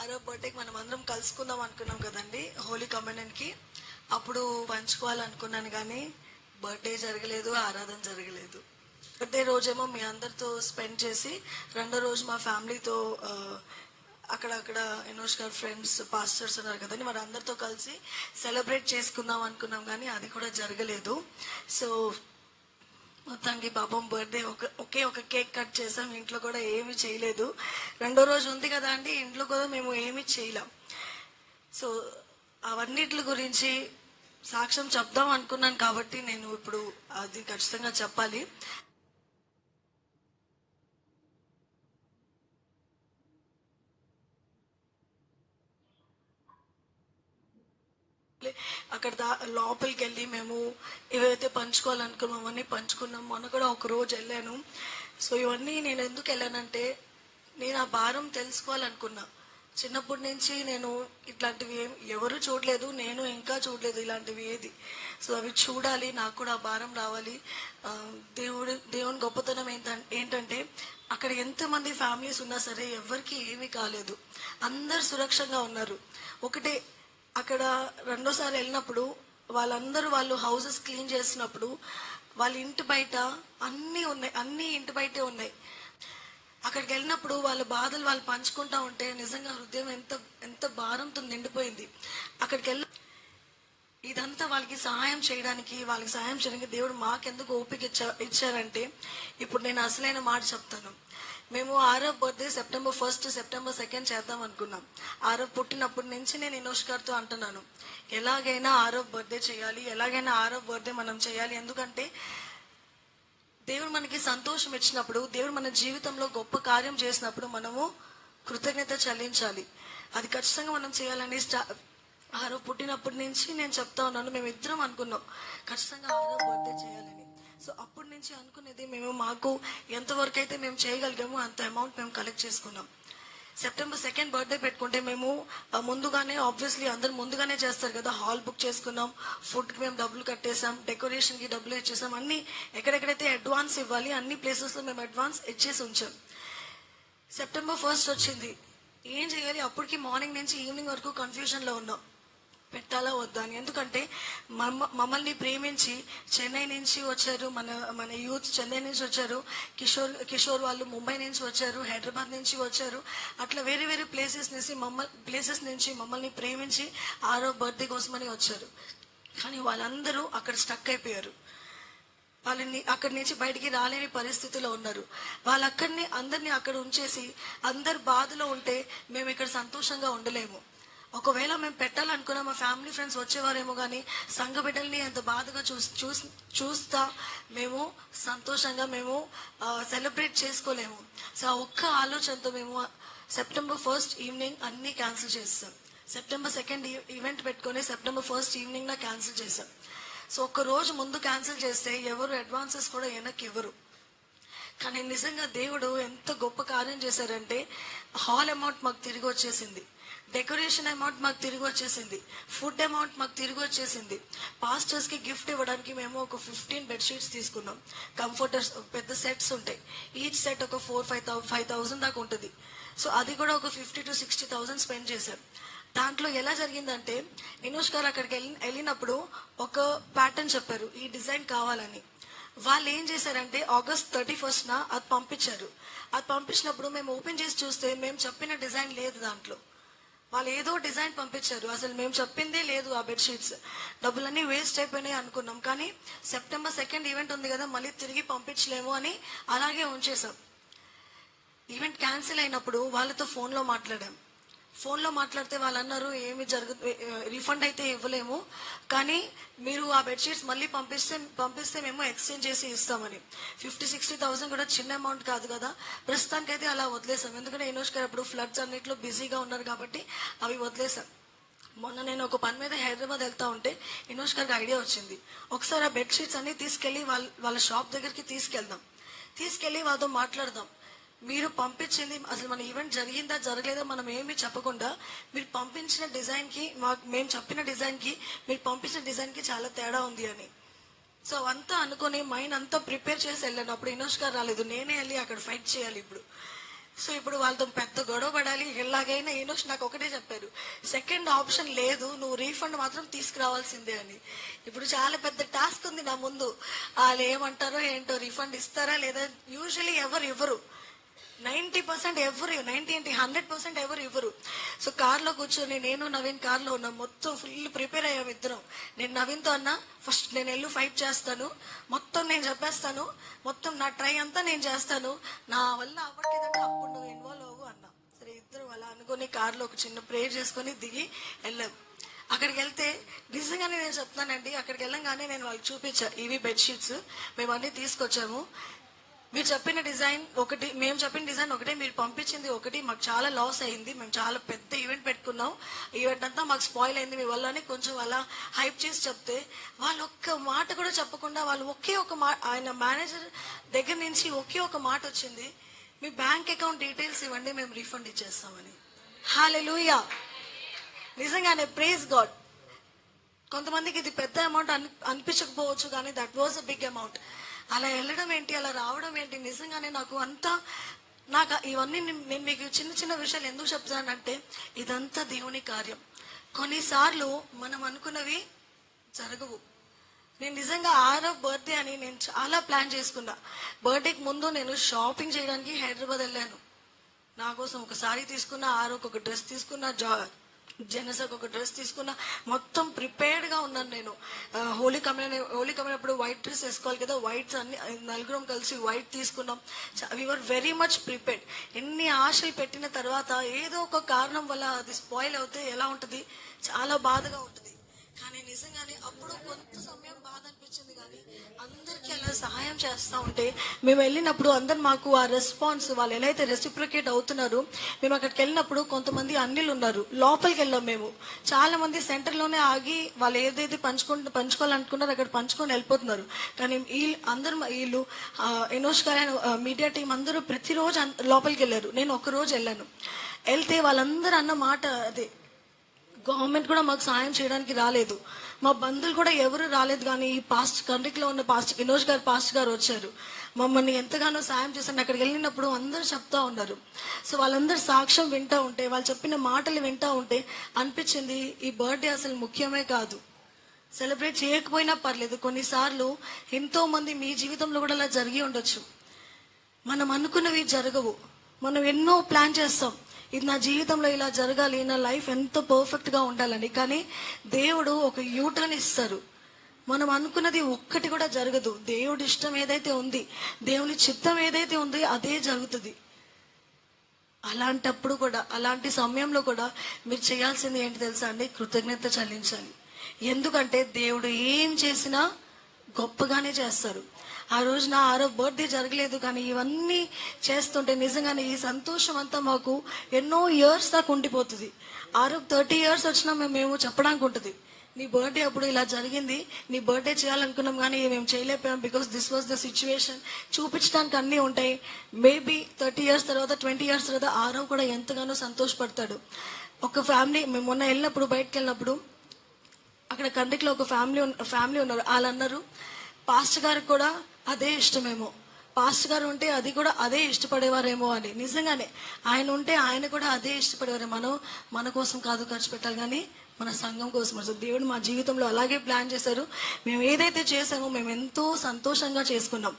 ఆరో బర్త్డేకి మనం అందరం కలుసుకుందాం అనుకున్నాం కదండి హోలీ కమ్యూనియన్కి అప్పుడు పంచుకోవాలనుకున్నాను కానీ బర్త్డే జరగలేదు ఆరాధన జరగలేదు. బర్త్డే రోజేమో మీ అందరితో స్పెండ్ చేసి రెండో రోజు మా ఫ్యామిలీతో అక్కడక్కడ ఎనోష్ గారు ఫ్రెండ్స్ పాస్టర్స్ ఉన్నారు కదండి మరి అందరితో కలిసి సెలబ్రేట్ చేసుకుందాం అనుకున్నాం కానీ అది కూడా జరగలేదు. సో మొత్తానికి పాపం బర్త్డే ఒక ఒకే ఒక కేక్ కట్ చేసాం ఇంట్లో కూడా ఏమి చేయలేదు. రెండో రోజు ఉంది కదా అండి ఇంట్లో కూడా మేము ఏమి చేయలేం. సో అవన్నిటి గురించి సాక్ష్యం చెప్దాం అనుకున్నాను కాబట్టి నేను ఇప్పుడు అది ఖచ్చితంగా చెప్పాలి. అక్కడ దా లోపలికి వెళ్ళి మేము ఏవైతే పంచుకోవాలనుకున్నామో అవన్నీ పంచుకున్నాం. మొన్న కూడా ఒక రోజు వెళ్ళాను. సో ఇవన్నీ నేను ఎందుకు వెళ్ళానంటే నేను ఆ భారం తెలుసుకోవాలనుకున్నా. చిన్నప్పటి నుంచి నేను ఇట్లాంటివి ఏం ఎవరు చూడలేదు నేను ఇంకా చూడలేదు ఇలాంటివి ఏది. సో అవి చూడాలి నాకు కూడా ఆ భారం రావాలి. దేవుడు దేవుని గొప్పతనం ఏంటంటే అక్కడ ఎంతమంది ఫ్యామిలీస్ ఉన్నా సరే ఎవరికి ఏమీ కాలేదు. అందరు సురక్షంగా ఉన్నారు. ఒకటే అక్కడ రెండోసారి వెళ్ళినప్పుడు వాళ్ళందరూ వాళ్ళు హౌసెస్ క్లీన్ చేసినప్పుడు వాళ్ళ ఇంటి బయట అన్నీ ఉన్నాయి అన్నీ ఇంటి బయటే ఉన్నాయి. అక్కడికి వెళ్ళినప్పుడు వాళ్ళ బాధలు వాళ్ళు పంచుకుంటా ఉంటే నిజంగా హృదయం ఎంత ఎంత భారంతో నిండిపోయింది. అక్కడికి వెళ్ళి ఇదంతా వాళ్ళకి సహాయం చేయడానికి వాళ్ళకి సహాయం చేయడానికి దేవుడు మాకెందుకు ఓపిక ఇచ్చా ఇచ్చారంటే ఇప్పుడు నేను అసలైన మాట చెప్తాను. మేము ఆరో birthday September first September second చేద్దాం అనుకున్నాం. ఆరో పుట్టినప్పటి నుంచి నేను ఇనోష్ గారితో అంటున్నాను ఎలాగైనా ఆరో బర్త్డే చేయాలి ఎలాగైనా ఆరో బర్త్డే మనం చేయాలి. ఎందుకంటే దేవుడు మనకి సంతోషం ఇచ్చినప్పుడు దేవుడు మన జీవితంలో గొప్ప కార్యం చేసినప్పుడు మనము కృతజ్ఞత చెల్లించాలి. అది ఖచ్చితంగా మనం చేయాలని స్టా ఆరో పుట్టినప్పటి నుంచి నేను చెప్తా ఉన్నాను. మేము ఇద్దరం అనుకున్నాం ఖచ్చితంగా ఆరో బర్త్డే చేయాలని. సో అప్పటి నుంచి అనుకునేది మేము మాకు ఎంతవరకు అయితే మేము చేయగలిగామో అంత అమౌంట్ మేము కలెక్ట్ చేసుకున్నాం. సెప్టెంబర్ సెకండ్ బర్త్డే పెట్టుకుంటే మేము ముందుగానే ఆబ్వియస్లీ అందరు ముందుగానే చేస్తారు కదా హాల్ బుక్ చేసుకున్నాం ఫుడ్కి మేము డబ్బులు కట్టేసాం డెకరేషన్కి డబ్బులు ఇచ్చేసాం అన్ని ఎక్కడెక్కడైతే అడ్వాన్స్ ఇవ్వాలి అన్ని ప్లేసెస్లో మేము అడ్వాన్స్ ఇచ్చేసి ఉంచాం. సెప్టెంబర్ ఫస్ట్ వచ్చింది. ఏం చేయాలి? అప్పటికి మార్నింగ్ నుంచి ఈవినింగ్ వరకు కన్ఫ్యూజన్లో ఉన్నాం. పెట్టాలా వద్దా అని. ఎందుకంటే మమ్మ మమ్మల్ని ప్రేమించి చెన్నై నుంచి వచ్చారు మన మన యూత్ చెన్నై నుంచి వచ్చారు. కిషోర్ కిషోర్ వాళ్ళు ముంబై నుంచి వచ్చారు హైదరాబాద్ నుంచి వచ్చారు. అట్లా వేరే వేరే ప్లేసెస్ నుంచి మమ్మల్ని ప్లేసెస్ నుంచి మమ్మల్ని ప్రేమించి ఆరో బర్త్డే కోసమని వచ్చారు. కానీ వాళ్ళందరూ అక్కడ స్టక్ అయిపోయారు. వాళ్ళని అక్కడి నుంచి బయటికి రాలేని పరిస్థితిలో ఉన్నారు. వాళ్ళక్కడిని అందరినీ అక్కడ ఉంచేసి అందరు బాధలో ఉంటే మేము ఇక్కడ సంతోషంగా ఉండలేము. ఒకవేళ మేము పెట్టాలనుకున్న మా ఫ్యామిలీ ఫ్రెండ్స్ వచ్చేవారేమో కానీ సంఘ బిడ్డల్ని ఎంత బాధగా చూ చూస్ చూస్తా మేము సంతోషంగా మేము సెలబ్రేట్ చేసుకోలేము. సో ఆ ఒక్క ఆలోచనతో మేము సెప్టెంబర్ ఫస్ట్ ఈవినింగ్ అన్నీ క్యాన్సిల్ చేస్తాం. సెప్టెంబర్ సెకండ్ ఈవెంట్ పెట్టుకొని సెప్టెంబర్ ఫస్ట్ ఈవినింగ్ నా క్యాన్సిల్ చేశాం సో ఒక రోజు ముందు క్యాన్సిల్ చేస్తే ఎవరు అడ్వాన్సెస్ కూడా వెనక్కి ఇవ్వరు. కానీ నిజంగా దేవుడు ఎంత గొప్ప కార్యం చేశారంటే హాల్ అమౌంట్ మాకు తిరిగి వచ్చేసింది. డెకరేషన్ అమౌంట్ మాకు తిరిగి వచ్చేసింది. ఫుడ్ అమౌంట్ మాకు తిరిగి వచ్చేసింది. పాస్టర్స్కి గిఫ్ట్ ఇవ్వడానికి మేము ఒక ఫిఫ్టీన్ బెడ్షీట్స్ తీసుకున్నాం. కంఫర్టర్స్ పెద్ద సెట్స్ ఉంటాయి. ఈచ్ సెట్ ఒక four five thou five thousand దాకా ఉంటుంది. సో అది కూడా ఒక fifty to sixty thousand spend చేశాం. దాంట్లో ఎలా జరిగిందంటే ఇనోష్ గారు అక్కడికి వెళ్ళి వెళ్ళినప్పుడు ఒక ప్యాటర్న్ చెప్పారు. ఈ డిజైన్ కావాలని. వాళ్ళు ఏం చేశారంటే ఆగస్ట్ థర్టీ ఫస్ట్న అది పంపించారు. అది పంపించినప్పుడు మేము ఓపెన్ చేసి చూస్తే మేము చెప్పిన డిజైన్ లేదు దాంట్లో. వాళ్ళు ఏదో డిజైన్ పంపించారు. అసలు మేము చెప్పిందే లేదు ఆ బెడ్షీట్స్ డబ్బులన్నీ వేస్ట్ అయిపోయినాయి అనుకున్నాం. కానీ సెప్టెంబర్ సెకండ్ ఈవెంట్ ఉంది కదా మళ్ళీ తిరిగి పంపించలేము అని అలాగే ఉంచేసాం ఈవెంట్ క్యాన్సిల్ అయినప్పుడు వాళ్ళతో ఫోన్లో మాట్లాడాం. ఫోన్లో మాట్లాడితే వాళ్ళు అన్నారు ఏమి జరుగు రిఫండ్ అయితే ఇవ్వలేము కానీ మీరు ఆ బెడ్షీట్స్ మళ్ళీ పంపిస్తే పంపిస్తే మేము ఎక్స్చేంజ్ చేసి ఇస్తామని. ఫిఫ్టీ సిక్స్టీ థౌసండ్ కూడా చిన్న అమౌంట్ కాదు కదా. ప్రస్తుతానికైతే అలా వదిలేసాం. ఎందుకంటే ఇనోష్ గారు అప్పుడు ఫ్లడ్స్ అన్నింటిలో బిజీగా ఉన్నారు కాబట్టి అవి వదిలేసాం. మొన్న నేను ఒక పని మీద హైదరాబాద్ వెళ్తా ఉంటే ఇనోష్ గారికి ఐడియా వచ్చింది. ఒకసారి ఆ బెడ్షీట్స్ అన్ని తీసుకెళ్ళి వాళ్ళ వాళ్ళ షాప్ దగ్గరికి తీసుకెళ్దాం. తీసుకెళ్ళి వాళ్ళతో మాట్లాడదాం. మీరు పంపించింది అసలు మన ఈవెంట్ జరిగిందా జరగలేదా మనం ఏమీ చెప్పకుండా మీరు పంపించిన డిజైన్కి మాకు మేము చెప్పిన డిజైన్కి మీరు పంపించిన డిజైన్కి చాలా తేడా ఉంది అని. సో అవంతా అనుకుని మైండ్ అంతా ప్రిపేర్ చేసి వెళ్ళాను. అప్పుడు ఇనోష్ గారు రాలేదు. నేనే వెళ్ళి అక్కడ ఫైట్ చేయాలి ఇప్పుడు. సో ఇప్పుడు వాళ్ళతో పెద్ద గొడవ పడాలి. ఎలాగైనా ఈనోష్ నాకు ఒకటే చెప్పారు. సెకండ్ ఆప్షన్ లేదు. నువ్వు రీఫండ్ మాత్రం తీసుకురావాల్సిందే అని. ఇప్పుడు చాలా పెద్ద టాస్క్ ఉంది నా ముందు. వాళ్ళు ఏమంటారో ఏంటో రీఫండ్ ఇస్తారా లేదా? యూజువలీ ఎవరు ఇవ్వరు. నైంటీ పర్సెంట్ ఎవరు నైంటీ ఏంటి హండ్రెడ్ పర్సెంట్ ఎవరు ఇవ్వరు. సో కార్లో కూర్చొని నేను నవీన్ కార్లో ఉన్నా మొత్తం ఫుల్ ప్రిపేర్ అయ్యాం ఇద్దరం. నేను నవీన్తో అన్నా ఫస్ట్ నేను వెళ్ళి ఫైట్ చేస్తాను. మొత్తం నేను చెప్పేస్తాను. మొత్తం నా ట్రై అంతా నేను చేస్తాను. నా వల్ల అవ్వట్లేదంటే అప్పుడు నువ్వు ఇన్వాల్వ్ అవ్వు అన్నా. సరే ఇద్దరు అలా అనుకుని కార్లో ఒక చిన్న ప్రేయర్ చేసుకొని దిగి వెళ్ళాం. అక్కడికి వెళ్తే నిజంగానే నేను చెప్తానండి అక్కడికి వెళ్ళంగానే నేను వాళ్ళకి చూపించా ఇవి బెడ్షీట్స్ మేము అన్ని తీసుకొచ్చాము. మీరు చెప్పిన డిజైన్ ఒకటి మేము చెప్పిన డిజైన్ ఒకటే మీరు పంపించింది ఒకటి మాకు చాలా లాస్ అయింది. మేము చాలా పెద్ద ఈవెంట్ పెట్టుకున్నాం. ఈవెంట్ అంతా మాకు స్పాయిల్ అయింది. మీ వల్లనే కొంచెం అలా హైప్ చేసి చెప్తే వాళ్ళు ఒక్క మాట కూడా చెప్పకుండా వాళ్ళు ఒకే ఒక మాట ఆయన మేనేజర్ దగ్గర నుంచి ఒకే ఒక మాట వచ్చింది మీ బ్యాంక్ అకౌంట్ డీటెయిల్స్ ఇవ్వండి మేము రీఫండ్ ఇచ్చేస్తామని. హాలెలూయా నిజంగానే ప్రేజ్ గాడ్ కొంతమందికి ఇది పెద్ద అమౌంట్ అని అనిపించకపోవచ్చు కానీ that was a big amount అలా వెళ్ళడం ఏంటి అలా రావడం ఏంటి? నిజంగానే నాకు అంతా నాకు ఇవన్నీ నేను మీకు చిన్న చిన్న విషయాలు ఎందుకు చెప్తానంటే ఇదంతా దేవుని కార్యం. కొన్నిసార్లు మనం అనుకున్నవి జరగవు. నేను నిజంగా ఆరో బర్త్డే అని నేను చాలా ప్లాన్ చేసుకున్నా. బర్త్డేకి ముందు నేను షాపింగ్ చేయడానికి హైదరాబాద్ వెళ్ళాను. నా కోసం ఒక సారీ తీసుకున్నా ఆరోకి ఒక డ్రెస్ తీసుకున్నా జా జనసకు ఒక డ్రెస్ తీసుకున్నా మొత్తం ప్రిపేర్డ్గా ఉన్నాను నేను. హోలీ కమిన హోలీ కమినప్పుడు వైట్ డ్రెస్ వేసుకోవాలి కదా వైట్స్ అన్ని నలుగురం కలిసి వైట్ తీసుకున్నాం. వర్ వెరీ మచ్ ప్రిపేర్డ్ ఎన్ని ఆశలు పెట్టిన తర్వాత ఏదో ఒక కారణం వల్ల అది స్పాయిల్ అవుతే ఎలా ఉంటుంది? చాలా బాధగా ఉంటుంది. కానీ నిజంగానే అప్పుడు కొంత సమయం బాధ అనిపించింది కానీ అందరికీ అలా సహాయం చేస్తూ ఉంటే మేము వెళ్ళినప్పుడు అందరు మాకు ఆ రెస్పాన్స్ వాళ్ళు ఎలా అయితే రెసిప్రికేట్ అవుతున్నారో మేము అక్కడికి వెళ్ళినప్పుడు కొంతమంది అన్నిలు ఉన్నారు. లోపలికి వెళ్ళాం మేము. చాలా మంది సెంటర్లోనే ఆగి వాళ్ళు ఏదైతే పంచుకుంటు పంచుకోవాలనుకున్నారో అక్కడ పంచుకొని వెళ్ళిపోతున్నారు. కానీ వీళ్ళు అందరు వీళ్ళు ఎనోష్ గారు మీడియా టీం అందరూ ప్రతిరోజు లోపలికి వెళ్ళారు. నేను ఒక రోజు వెళ్ళాను. వెళ్తే వాళ్ళందరూ అన్న మాట అదే. గవర్నమెంట్ కూడా మాకు సాయం చేయడానికి రాలేదు. మా బంధువులు కూడా ఎవరు రాలేదు కానీ ఈ పాస్ట్ కంట్రీలో ఉన్న పాస్ట్ వినోజ్ గారు పాస్ట్ గారు వచ్చారు. మమ్మల్ని ఎంతగానో సాయం చేశాను అక్కడికి వెళ్ళినప్పుడు అందరూ చెప్తా ఉన్నారు. సో వాళ్ళందరూ సాక్ష్యం వింటూ ఉంటే వాళ్ళు చెప్పిన మాటలు వింటా ఉంటే అనిపించింది ఈ బర్త్డే అసలు ముఖ్యమే కాదు. సెలబ్రేట్ చేయకపోయినా పర్లేదు. కొన్నిసార్లు ఎంతోమంది మీ జీవితంలో కూడా అలా జరిగి ఉండొచ్చు. మనం అనుకున్నవి జరగవు. మనం ఎన్నో ప్లాన్ చేస్తాం. ఇది నా జీవితంలో ఇలా జరగాలి నా లైఫ్ ఎంతో పర్ఫెక్ట్గా ఉండాలని. కానీ దేవుడు ఒక యూటర్న్ ఇస్తారు. మనం అనుకున్నది ఒక్కటి కూడా జరగదు. దేవుడి ఇష్టం ఏదైతే ఉంది దేవుని చిత్తం ఏదైతే ఉందో అదే జరుగుతుంది. అలాంటప్పుడు కూడా అలాంటి సమయంలో కూడా మీరు చేయాల్సింది ఏంటి తెలుసా అండి? కృతజ్ఞత చెల్లించాలి. ఎందుకంటే దేవుడు ఏం చేసినా గొప్పగానే చేస్తారు. ఆ రోజు నా ఆరో బర్త్డే జరగలేదు కానీ ఇవన్నీ చేస్తుంటే నిజంగానే ఈ సంతోషం అంతా మాకు ఎన్నో ఇయర్స్ దాకా ఉండిపోతుంది. ఆరో థర్టీ ఇయర్స్ వచ్చినా మేము మేము చెప్పడానికి ఉంటుంది. నీ బర్త్డే అప్పుడు ఇలా జరిగింది నీ బర్త్డే చేయాలనుకున్నాం కానీ మేము చేయలేకపోయాం because this was the situation చూపించడానికి అన్నీ ఉంటాయి. మేబీ థర్టీ ఇయర్స్ తర్వాత ట్వంటీ ఇయర్స్ తర్వాత ఆరో కూడా ఎంతగానో సంతోషపడతాడు. ఒక ఫ్యామిలీ మేము మొన్న వెళ్ళినప్పుడు బయటకు వెళ్ళినప్పుడు అక్కడ కండ్రికలో ఒక ఫ్యామిలీ ఫ్యామిలీ ఉన్నారు. వాళ్ళు అన్నారు పాస్టర్ గారికి కూడా అదే ఇష్టమేమో. పాస్టర్ గారు ఉంటే అది కూడా అదే ఇష్టపడేవారేమో అని. నిజంగానే ఆయన ఉంటే ఆయన కూడా అదే ఇష్టపడేవారు. మనం మన కోసం కాదు ఖర్చు పెట్టాలి కానీ మన సంఘం కోసం. అసలు దేవుడు మా జీవితంలో అలాగే ప్లాన్ చేశారు. మేము ఏదైతే చేసామో మేము ఎంతో సంతోషంగా చేసుకున్నాం.